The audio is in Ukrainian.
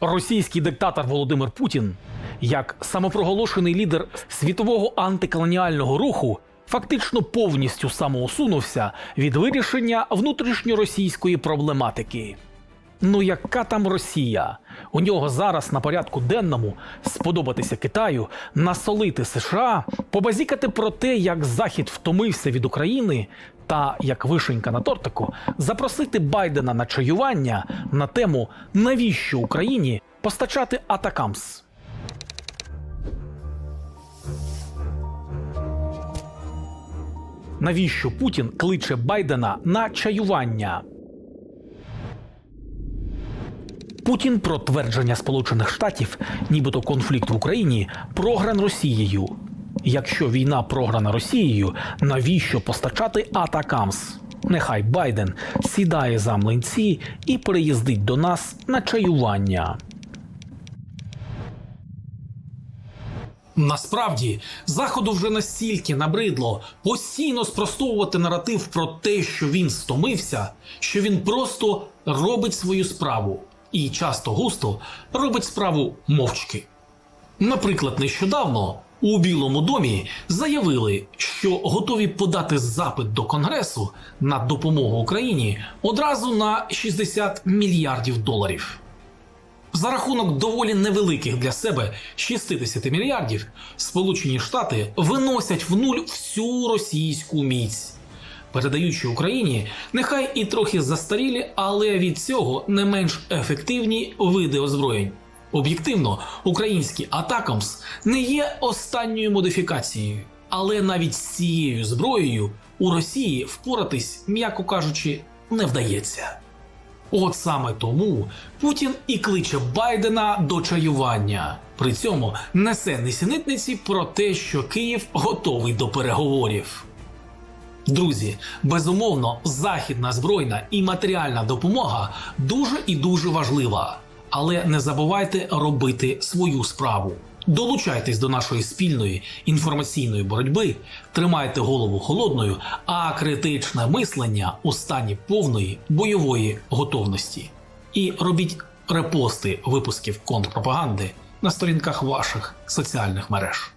Російський диктатор Володимир Путін, як самопроголошений лідер світового антиколоніального руху, фактично повністю самоусунувся від вирішення внутрішньоросійської проблематики. Ну яка там Росія? У нього зараз на порядку денному сподобатися Китаю, насолити США, побазікати про те, як Захід втомився від України, та як вишенька на тортику, запросити Байдена на чаювання на тему навіщо Україні постачати Атакамс. Навіщо Путін кличе Байдена на чаювання? Путін про твердження Сполучених Штатів, нібито конфлікт в Україні, програн Росією. Якщо війна програна Росією, навіщо постачати Атакамс? Нехай Байден сідає за млинці і переїздить до нас на чаювання. Насправді, заходу вже настільки набридло постійно спростовувати наратив про те, що він стомився, що він просто робить свою справу і часто густо робить справу мовчки. Наприклад, нещодавно у Білому домі заявили, що готові подати запит до Конгресу на допомогу Україні одразу на 60 мільярдів доларів. За рахунок доволі невеликих для себе 60 мільярдів, Сполучені Штати виносять в нуль всю російську міць, передаючи Україні нехай і трохи застарілі, але від цього не менш ефективні види озброєнь. Об'єктивно, український Атакамс не є останньою модифікацією, але навіть з цією зброєю у Росії впоратись, м'яко кажучи, не вдається. От саме тому Путін і кличе Байдена до чаювання. При цьому несе несенітниці про те, що Київ готовий до переговорів. Друзі, безумовно, західна збройна і матеріальна допомога дуже і дуже важлива. Але не забувайте робити свою справу. Долучайтесь до нашої спільної інформаційної боротьби, тримайте голову холодною, а критичне мислення у стані повної бойової готовності. І робіть репости випусків контрпропаганди на сторінках ваших соціальних мереж.